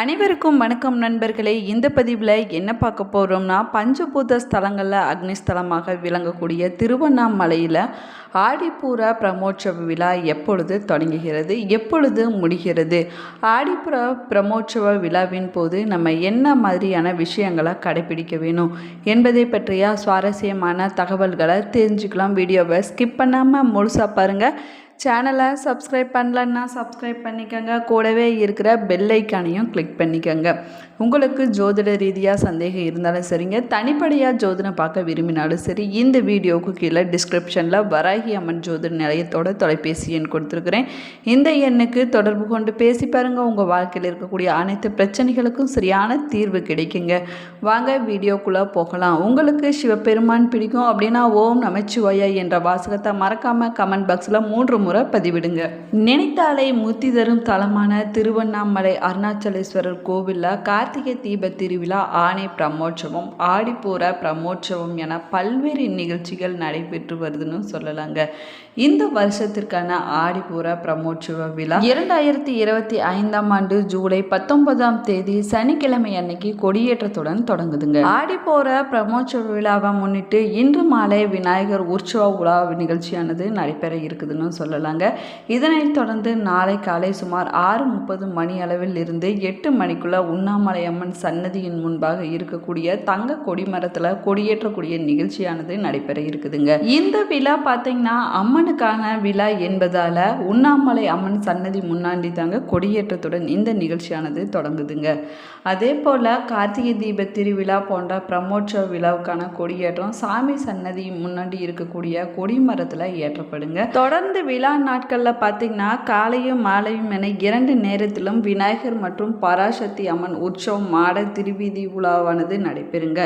அனைவருக்கும் வணக்கம் நண்பர்களே. இந்த பதிவில் என்ன பார்க்க போகிறோம்னா பஞ்சபூத ஸ்தலங்களில் அக்னிஸ்தலமாக விளங்கக்கூடிய திருவண்ணாமலையில் ஆடிப்பூர பிரமோற்சவ விழா எப்பொழுது தொடங்குகிறது எப்பொழுது முடிகிறது? ஆடிப்புற பிரமோற்சவ விழாவின் போது நம்ம என்ன மாதிரியான விஷயங்களை கடைபிடிக்க வேணும் என்பதை பற்றிய சுவாரஸ்யமான தகவல்களை தெரிஞ்சுக்கலாம். வீடியோவை ஸ்கிப் பண்ணாமல் முழுசாக பாருங்கள் சேனலை சப்ஸ்கிரைப் பண்ணலன்னா சப்ஸ்கிரைப் பண்ணிக்கோங்க. கூடவே இருக்கிற பெல் ஐக்கானையும் கிளிக் பண்ணிக்கோங்க. உங்களுக்கு ஜோதிட ரீதியாக சந்தேகம் இருந்தாலும் சரிங்க. தனிப்படையாக ஜோதிடம் பார்க்க விரும்பினாலும் சரி இந்த வீடியோவுக்கு கீழே டிஸ்கிரிப்ஷனில் வராகி அம்மன் ஜோதிட நிலையத்தோட தொலைபேசி எண் கொடுத்துருக்குறேன். இந்த எண்ணுக்கு தொடர்பு கொண்டு பேசி பாருங்கள் உங்கள் வாழ்க்கையில் இருக்கக்கூடிய அனைத்து பிரச்சனைகளுக்கும் சரியான தீர்வு கிடைக்குங்க. வாங்க வீடியோக்குள்ளே போகலாம். உங்களுக்கு சிவபெருமான் பிடிக்கும் அப்படின்னா ஓம் நமச்சிவாயா என்ற வாசகத்தை மறக்காமல் கமெண்ட் பாக்ஸில் மூன்று முறை பதிவிடுங்க. நினைத்தாலே முத்தி தரும் தலமான திருவண்ணாமலை அருணாச்சலேஸ்வரர் கோவிலில் கார்த்திகை தீப திருவிழா ஆணை பிரமோற்சவம் ஆடிப்பூர பிரமோற்சவம் என பல்வேறு நிகழ்ச்சிகள் நடைபெற்று வருதுன்னு சொல்லலாங்க. இந்த வருஷத்திற்கான ஆடிப்பூர பிரமோற்சவ விழா இரண்டாயிரத்தி இருபத்தி ஐந்தாம் ஆண்டு ஜூலை பத்தொன்பதாம் தேதி சனிக்கிழமை அன்னைக்கு கொடியேற்றத்துடன் தொடங்குதுங்க. ஆடிப்போற பிரமோற்சவ விழாவை முன்னிட்டு இன்று மாலை விநாயகர் உற்சவ உலா நிகழ்ச்சியானது நடைபெற இருக்குதுன்னு சொல்லலாங்க. இதனைத் தொடர்ந்து நாளை காலை சுமார் ஆறு முப்பது மணி அளவில் இருந்து எட்டு மணிக்குள்ள உண்ணாமலை அம்மன் சன்னதியின் முன்பாக இருக்கக்கூடிய தங்க கொடிமரத்தில் கொடியேற்றக்கூடிய நிகழ்ச்சியானது நடைபெற இருக்குதுங்க. இந்த விழா பார்த்தீங்கன்னா அம்மனுக்கான விழா என்பதால உண்ணாமலை அம்மன் சன்னதி முன்னாடி தாங்க கொடியேற்றத்துடன் இந்த நிகழ்ச்சியானது தொடங்குதுங்க. அதே போல் கார்த்திகை தீப திருவிழா போன்ற பிரமோற்சவ விழாவுக்கான கொடியேற்றம் சாமி சன்னதி முன்னாடி இருக்கக்கூடிய கொடிமரத்தில் ஏற்றப்படுங்க தொடர்ந்து விழா நாட்களில் பார்த்தீங்கன்னா காலையும் மாலையும் என இரண்டு நேரத்திலும் விநாயகர் மற்றும் பராசக்தி அம்மன் உற்சவம் மாட திருவீதி உலாவானது நடைபெறுங்க.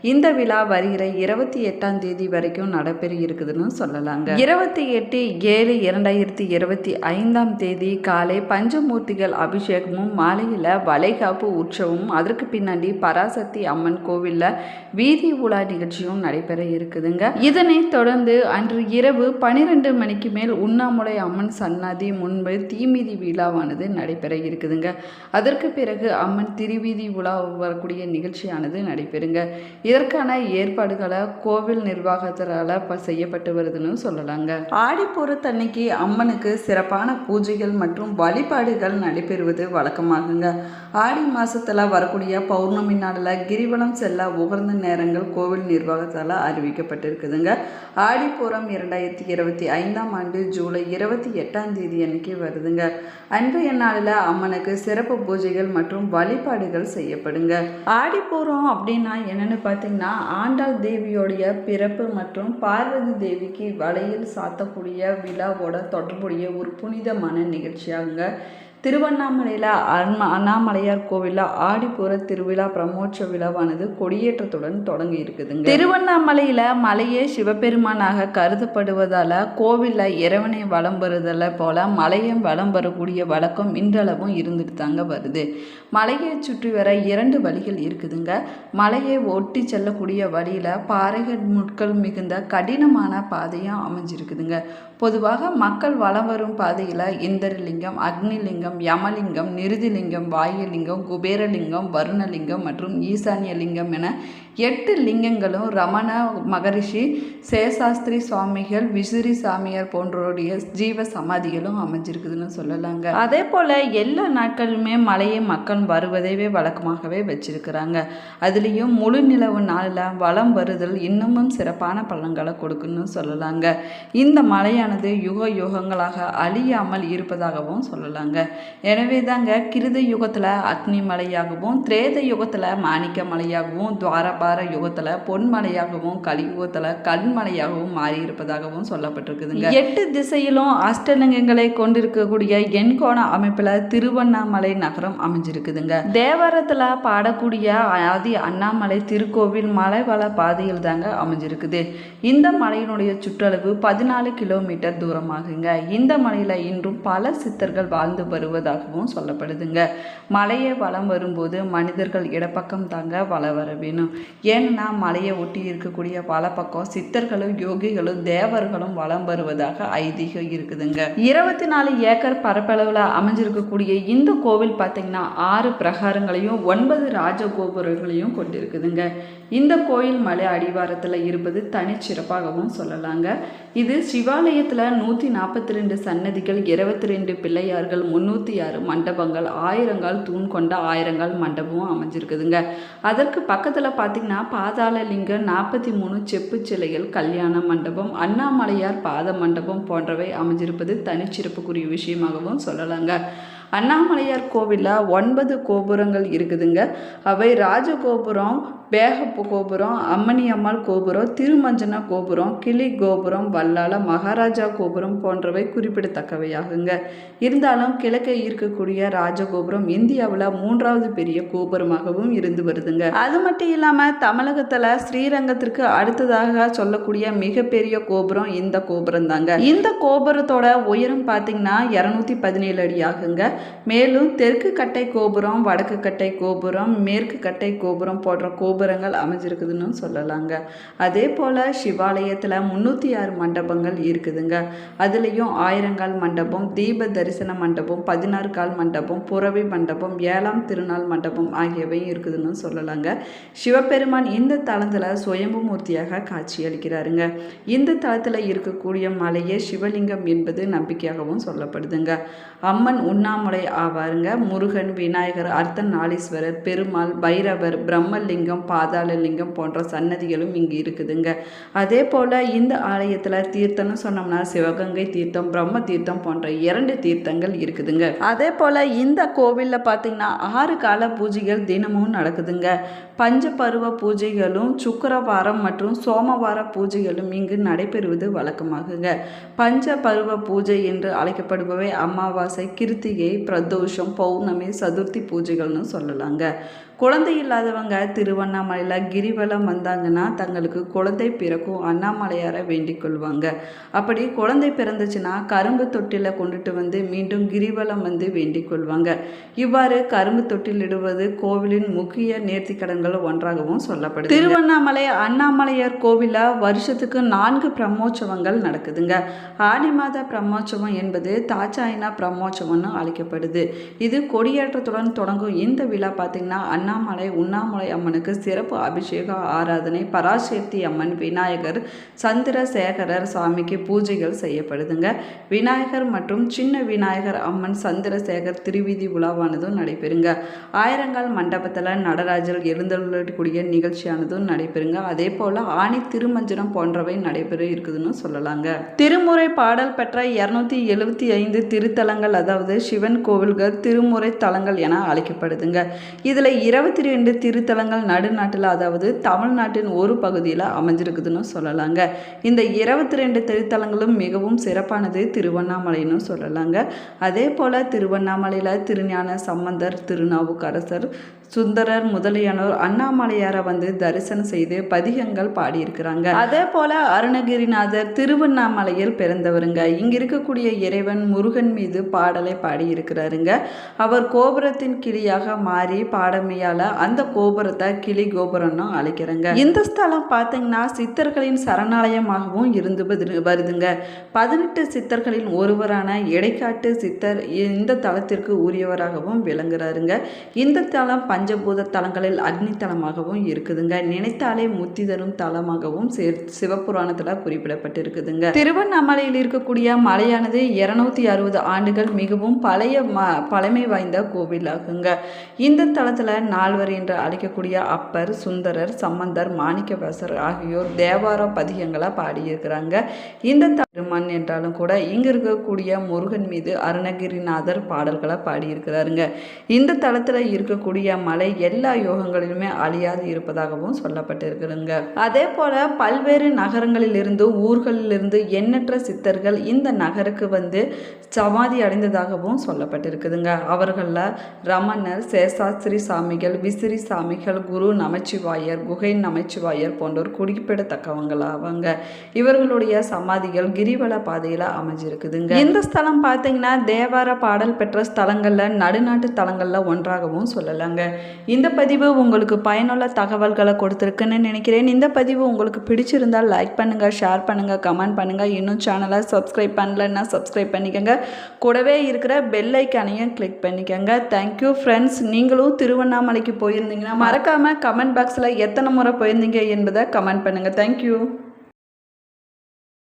இந்த விழா வருகிற இருபத்தி எட்டாம் தேதி வரைக்கும் நடைபெற இருக்குதுன்னு சொல்லலாங்க. இருபத்தி எட்டு ஏழு இரண்டாயிரத்தி இருபத்தி ஐந்தாம் தேதி காலை பஞ்சமூர்த்திகள் அபிஷேகமும் மாலையில் வளைகாப்பு உற்சவமும் அதற்கு பின்னாடி பராசக்தி அம்மன் கோவிலில் வீதி உலா நிகழ்ச்சியும் நடைபெற இருக்குதுங்க. இதனைத் தொடர்ந்து அன்று இரவு பனிரெண்டு மணிக்கு மேல் உண்ணாமுலை அம்மன் சன்னதி முன்பு தீமிதி விழாவானது நடைபெற இருக்குதுங்க. அதற்கு பிறகு அம்மன் திருவீதி உலா வரக்கூடிய நிகழ்ச்சியானது நடைபெறுங்க. இதற்கான ஏற்பாடுகளை கோவில் நிர்வாகத்தால் செய்யப்பட்டு வருதுன்னு சொல்லலாங்க. ஆடிப்பூரத்தன்னைக்கு அம்மனுக்கு சிறப்பான பூஜைகள் மற்றும் வழிபாடுகள் நடைபெறுவது வழக்கமாகுங்க. ஆடி மாசத்துல வரக்கூடிய பௌர்ணமி நாளில் கிரிவலம் செல்ல உகர்ந்த நேரங்கள் கோவில் நிர்வாகத்தால் அறிவிக்கப்பட்டிருக்குதுங்க. ஆடிப்பூரம் இரண்டாயிரத்தி இருபத்தி ஐந்தாம் ஆண்டு ஜூலை இருபத்தி எட்டாம் தேதி அன்னைக்கு வருதுங்க. அன்றைய நாளில் அம்மனுக்கு சிறப்பு பூஜைகள் மற்றும் வழிபாடுகள் செய்யப்படுங்க. ஆடிப்பூரம் அப்படின்னா என்னன்னு பார்த்தீங்கன்னா ஆண்டாள் தேவியோடைய பிறப்பு மற்றும் பார்வதி தேவிக்கு வலையில் சாத்தக்கூடிய விழாவோட தொடர்புடைய ஒரு புனிதமான நிகழ்ச்சியாகுங்க. திருவண்ணாமலையில் அண்ணா அண்ணாமலையார் கோவிலில் ஆடிப்புற திருவிழா பிரமோற்சவ விழாவானது கொடியேற்றத்துடன் தொடங்கி இருக்குதுங்க. திருவண்ணாமலையில் மலையே சிவபெருமானாக கருதப்படுவதால் கோவிலில் இறைவனை வலம் வருதலை போல மலையும் வலம் வரக்கூடிய வழக்கம் இன்றளவும் இருந்துட்டு தாங்க வருது. மலையை சுற்றி வர இரண்டு வழிகள் இருக்குதுங்க. மலையை ஒட்டி செல்லக்கூடிய வழியில் பாறைகள் முட்கள் மிகுந்த கடினமான பாதையும் அமைஞ்சிருக்குதுங்க. பொதுவாக மக்கள் வலம் வரும் பாதையில் இந்திரலிங்கம் அக்னிலிங்கம் யமலிங்கம் நிருதிலிங்கம் வாயுலிங்கம் குபேரலிங்கம் வருணலிங்கம் மற்றும் ஈசான்யலிங்கம் என எட்டு லிங்கங்களும் ரமண மகரிஷி சேசாஸ்திரி சுவாமிகள் விசிறி சாமியார் போன்றோருடைய ஜீவ சமாதிகளும் அமைஞ்சிருக்குதுன்னு சொல்லலாங்க. அதே போல் எல்லா நாட்களுமே மலையை மக்கள் வருவதைவே வழக்கமாகவே வச்சிருக்கிறாங்க. அதுலேயும் முழு நிலவு நாளில் வளம் வருதல் இன்னமும் சிறப்பான பலன்களை கொடுக்குன்னு சொல்லலாங்க. இந்த மலையானது யுக யுகங்களாக அழியாமல் இருப்பதாகவும் சொல்லலாங்க. எனவே தாங்க கிருத யுகத்தில் அக்னி மலையாகவும் திரேத யுகத்தில் மாணிக்க மலையாகவும் துவாரபார யுகத்தில் பொன்மலையாகவும் கலியுகத்தில் கல்மலையாகவும் மாறி இருப்பதாகவும் சொல்லப்பட்டிருக்குதுங்க. எட்டு திசையிலும் அஷ்டலிங்கங்களை கொண்டிருக்கக்கூடிய எண்கோண அமைப்பில் திருவண்ணாமலை நகரம் அமைஞ்சிருக்குதுங்க. தேவாரத்தில் பாடக்கூடிய ஆதி அண்ணாமலை திருக்கோவில் மலைவள பாதையில் தாங்க அமைஞ்சிருக்குது. இந்த மலையினுடைய சுற்றளவு பதினாலு கிலோமீட்டர் தூரமாகுங்க. இந்த மலையில் இன்றும் பல சித்தர்கள் வாழ்ந்து வருவது வருவதாகவும் சொல்லப்படுதுங்க. மலையை வலம் வரும்போது மனிதர்கள் இடப்பக்கம் தாங்க வலம் வர வேணும் ஏன்னா மலையை ஒட்டி இருக்கக்கூடிய வலப்பக்கம் சித்தர்களும் யோகிகளும் தேவர்களும் வலம் வருவதாக ஐதீகம் இருக்குதுங்க. இருபத்தி நாலு ஏக்கர் பரப்பளவில் அமைஞ்சிருக்கக்கூடிய இந்த கோவில் பார்த்தீங்கன்னா ஆறு பிரகாரங்களையும் ஒன்பது ராஜகோபுரங்களையும் கொண்டிருக்குதுங்க. இந்த கோயில் மலை அடிவாரத்தில் இருப்பது தனிச்சிறப்பாகவும் சொல்லலாங்க. இது சிவாலயத்தில் நூற்றி நாற்பத்தி ரெண்டு சன்னதிகள் இருபத்தி ரெண்டு பிள்ளையார்கள் நூற்றி ஆறு மண்டபங்கள் ஆயிரங்கால் தூண் கொண்ட ஆயிரங்கால் மண்டபமும் அமைஞ்சிருக்குதுங்க. அதற்கு பக்கத்தில் பார்த்தீங்கன்னா பாதாள லிங்கம் நாற்பத்தி மூணு செப்பு சிலைகள் கல்யாண மண்டபம் அண்ணாமலையார் பாத மண்டபம் போன்றவை அமைஞ்சிருப்பது தனிச்சிறப்புக்குரிய விஷயமாகவும் சொல்லலாங்க. அண்ணாமலையார் கோவிலில் ஒன்பது கோபுரங்கள் இருக்குதுங்க. அவை ராஜகோபுரம் வேகப்பு கோபுரம் அம்மணி அம்மாள் கோபுரம் திருமஞ்சன கோபுரம் கிளி கோபுரம் வல்லால மகாராஜா கோபுரம் போன்றவை குறிப்பிடத்தக்கவையாகுங்க. இருந்தாலும் கிழக்கே இருக்கக்கூடிய ராஜகோபுரம் இந்தியாவில் மூன்றாவது பெரிய கோபுரமாகவும் இருந்து வருதுங்க. அது மட்டும் இல்லாமல் தமிழகத்தில் ஸ்ரீரங்கத்திற்கு அடுத்ததாக சொல்லக்கூடிய மிகப்பெரிய கோபுரம் இந்த கோபுரம் தாங்க இந்த கோபுரத்தோட உயரம் பார்த்தீங்கன்னா இரநூத்தி பதினேழு அடி ஆகுங்க மேலும் தெற்கு கட்டை கோபுரம் வடக்கு கட்டை கோபுரம் மேற்கு கட்டை கோபுரம் போன்ற கோபுரம் கோபுரங்கள் அமைஞ்சிருக்குதுன்னு சொல்லலாங்க. அதே போல் சிவாலயத்தில் முந்நூற்றி ஆறு மண்டபங்கள் இருக்குதுங்க. அதுலேயும் ஆயிரங்கால் மண்டபம் தீப தரிசன மண்டபம் பதினாறு கால் மண்டபம் புறவி மண்டபம் ஏழாம் திருநாள் மண்டபம் ஆகியவையும் இருக்குதுன்னு சொல்லலாங்க. சிவபெருமான் இந்த தளத்தில் சுயம்பு மூர்த்தியாக காட்சி அளிக்கிறாருங்க இந்த தளத்தில் இருக்கக்கூடிய மலையே சிவலிங்கம் என்பது நம்பிக்கையாகவும் சொல்லப்படுதுங்க. அம்மன் உண்ணாமலை ஆவாருங்க. முருகன் விநாயகர் அர்த்தநாளீஸ்வரர் பெருமாள் பைரவர் பிரம்மலிங்கம் பாதாளலிங்கம் போன்ற சன்னதிகளும் இங்கு இருக்குதுங்க. அதே போல் இந்த ஆலயத்தில் தீர்த்தம்னு சொன்னோம்னா சிவகங்கை தீர்த்தம் பிரம்ம தீர்த்தம் போன்ற இரண்டு தீர்த்தங்கள் இருக்குதுங்க. அதே போல் இந்த கோவிலில் பார்த்தீங்கன்னா ஆறு கால பூஜைகள் தினமும் நடக்குதுங்க. பஞ்ச பருவ பூஜைகளும் சுக்கரவாரம் மற்றும் சோமவார பூஜைகளும் இங்கு நடைபெறுவது வழக்கமாகுங்க. பஞ்ச பருவ பூஜை என்று அழைக்கப்படுபவை அமாவாசை கிருத்திகை பிரதோஷம் பௌர்ணமி சதுர்த்தி பூஜைகள்னு சொல்லலாங்க. குழந்தை இல்லாதவங்க திருவண்ணாமலையில் கிரிவலம் வந்தாங்கன்னா தங்களுக்கு குழந்தை பிறக்கும் அண்ணாமலையாரை வேண்டிக் கொள்வாங்க. அப்படி குழந்தை பிறந்துச்சுன்னா கரும்பு தொட்டில கொண்டுட்டு வந்து மீண்டும் கிரிவலம் வந்து வேண்டிக் கொள்வாங்க. இவ்வாறு கரும்பு தொட்டில் இடுவது கோவிலின் முக்கிய நேர்த்திக்கடன்கள் ஒன்றாகவும் சொல்லப்படுது திருவண்ணாமலை அண்ணாமலையார் கோவிலில் வருஷத்துக்கு நான்கு பிரம்மோற்சவங்கள் நடக்குதுங்க. ஆடி மாத பிரம்மோற்சவம் என்பது தாச்சாயினா பிரம்மோற்சவம்னு அழைக்கப்படுது. இது கொடியேற்றத்துடன் தொடங்கும். இந்த விழா பார்த்தீங்கன்னா அண்ணா அண்ணாமலை உண்ணாமலை அம்மனுக்கு சிறப்பு அபிஷேக ஆராதனை பராசக்தி அம்மன் விநாயகர் சந்திரசேகரர் சாமிக்கு பூஜைகள் செய்யப்படுதுங்க. விநாயகர் மற்றும் சின்ன விநாயகர் அம்மன் சந்திரசேகர் திருவிதி உலாவானதும் நடைபெறுங்க. ஆயிரங்கால் மண்டபத்தில் நடராஜர் எழுந்தருளக்கூடிய நிகழ்ச்சியானதும் நடைபெறுங்க. அதே போல் ஆணி திருமஞ்சனம் போன்றவை நடைபெற இருக்குதுன்னு சொல்லலாங்க. திருமுறை பாடல் பெற்ற இரநூத்தி எழுபத்தி ஐந்து திருத்தலங்கள் அதாவது சிவன் கோவில்கள் திருமுறை தலங்கள் என அழைக்கப்படுதுங்க. இதில் இருபத்தி ரெண்டு திருத்தலங்கள் நடுநாட்டில் அதாவது தமிழ்நாட்டின் ஒரு பகுதியில் அமைஞ்சிருக்குதுன்னு சொல்லலாங்க. இந்த இருபத்தி ரெண்டு திருத்தலங்களும் மிகவும் சிறப்பானது திருவண்ணாமலைன்னு சொல்லலாங்க. அதே போல் திருவண்ணாமலையில் திருஞான சம்பந்தர் திருநாவுக்கரசர் சுந்தரர் முதலியானோர் அண்ணாமலையாரை வந்து தரிசனம் செய்து பதிகங்கள் பாடியிருக்கிறாங்க. அதே போல அருணகிரிநாதர் திருவண்ணாமலையில் பிறந்தவருங்க. இங்க இருக்கக்கூடிய இறைவன் முருகன் மீது பாடலை பாடியிருக்கிறாருங்க. அவர் கோபுரத்தின் கிளியாக மாறி பாடமையால அந்த கோபுரத்தை கிளி கோபுரம்னு அழைக்கிறாங்க. இந்த ஸ்தலம் பார்த்தீங்கன்னா சித்தர்களின் சரணாலயமாகவும் இருந்து வருதுங்க. பதினெட்டு சித்தர்களின் ஒருவரான இடைக்காட்டு சித்தர் இந்த தலத்திற்கு உரியவராகவும் விளங்குறாருங்க. இந்த தலம் பஞ்சபூத தலங்களில் அக்னி தலமாகவும் இருக்குதுங்க. நினைத்தாலே முத்தி தரும் தலமாகவும் சிவபுராணத்தில் குறிப்பிடப்பட்டிருக்குதுங்க. திருவண்ணாமலையில் இருக்கக்கூடிய மலையானது இருநூத்தி அறுபது ஆண்டுகள் மிகவும் பழைய ம பழமை வாய்ந்த கோவிலாகுங்க. இந்த தளத்தில் நால்வர் என்று அழைக்கக்கூடிய அப்பர் சுந்தரர் சம்பந்தர் மாணிக்கவாசர் ஆகியோர் தேவார பதிகங்களை பாடியிருக்கிறாங்க. இந்த திருமண் என்றாலும் கூட இங்கு இருக்கக்கூடிய முருகன் மீது அருணகிரிநாதர் பாடல்களை பாடியிருக்கிறாருங்க. இந்த தளத்தில் இருக்கக்கூடிய மலை எல்லா யோகங்களிலுமே அழியாது இருப்பதாகவும் சொல்லப்பட்டிருக்குதுங்க. அதே போல பல்வேறு நகரங்களிலிருந்து ஊர்களிலிருந்து எண்ணற்ற சித்தர்கள் இந்த நகருக்கு வந்து சமாதி அடைந்ததாகவும் சொல்லப்பட்டிருக்குதுங்க. அவர்களில் ரமணர் சேஷாஸ்திரி சுவாமிகள் விசிறி சாமிகள் குரு நமச்சிவாயர் குகை நமச்சிவாயர் போன்றோர் குறிப்பிடத்தக்கவங்களாவாங்க. இவர்களுடைய சமாதிகள் கிரிவல பாதையில் அமைஞ்சிருக்குதுங்க. இந்த ஸ்தலம் பார்த்தீங்கன்னா தேவார பாடல் பெற்ற ஸ்தலங்களில் நடுநாட்டு தலங்களில் ஒன்றாகவும் சொல்லலாங்க. இந்த பதிவு உங்களுக்கு பயனுள்ள தகவல்களை கொடுத்துருக்குன்னு நினைக்கிறேன். இந்த பதிவு உங்களுக்கு பிடிச்சிருந்தால் லைக் பண்ணுங்கள் ஷேர் பண்ணுங்கள் கமெண்ட் பண்ணுங்கள் இன்னும் சேனலை சப்ஸ்கிரைப் பண்ணலன்னா சப்ஸ்கிரைப் பண்ணிக்கோங்க. கூடவே இருக்கிற பெல் ஐக்கானையும் கிளிக் பண்ணிக்கோங்க. தேங்க்யூ ஃப்ரெண்ட்ஸ் நீங்களும் திருவண்ணாமலை மலைக்கு போயிருந்தீங்கன்னா மறக்காமல் கமெண்ட் பாக்ஸில் எத்தனை முறை போயிருந்தீங்க என்பதை கமெண்ட் பண்ணுங்கள் தேங்க்யூ